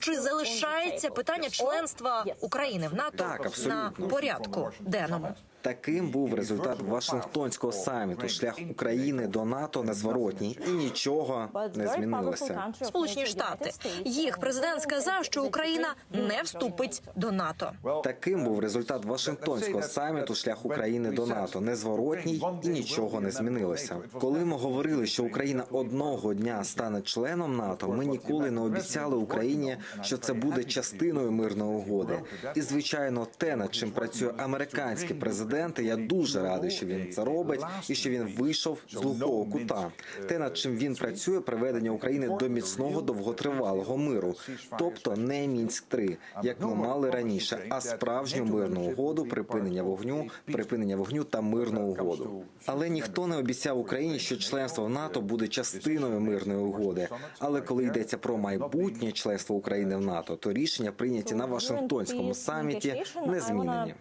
Чи залишається питання членства України в НАТО Так, на порядку денному? Таким був результат Вашингтонського саміту. Шлях України до НАТО незворотній і нічого не змінилося. Сполучені Штати їх президент сказав, що Україна не вступить до НАТО. Таким був результат Вашингтонського саміту. Шлях України до НАТО незворотній і нічого не змінилося. Коли ми говорили, що Україна одного дня стане членом НАТО, ми ніколи не обіцяли Україні, що це буде частиною мирної угоди. І звичайно, те, над чим працює американський президент, і я дуже радий, що він це робить, і що він вийшов з глухого кута. Те, над чим він працює, приведення України до міцного довготривалого миру, тобто не мінськ 3 як ми мали раніше, а справжню мирну угоду, припинення вогню, припинення вогню та мирну угоду. Але ніхто не обіцяв Україні, що членство в НАТО буде частиною мирної угоди. Але коли йдеться про майбутнє членство України в НАТО, то рішення прийняті на Вашингтонському саміті не змінені.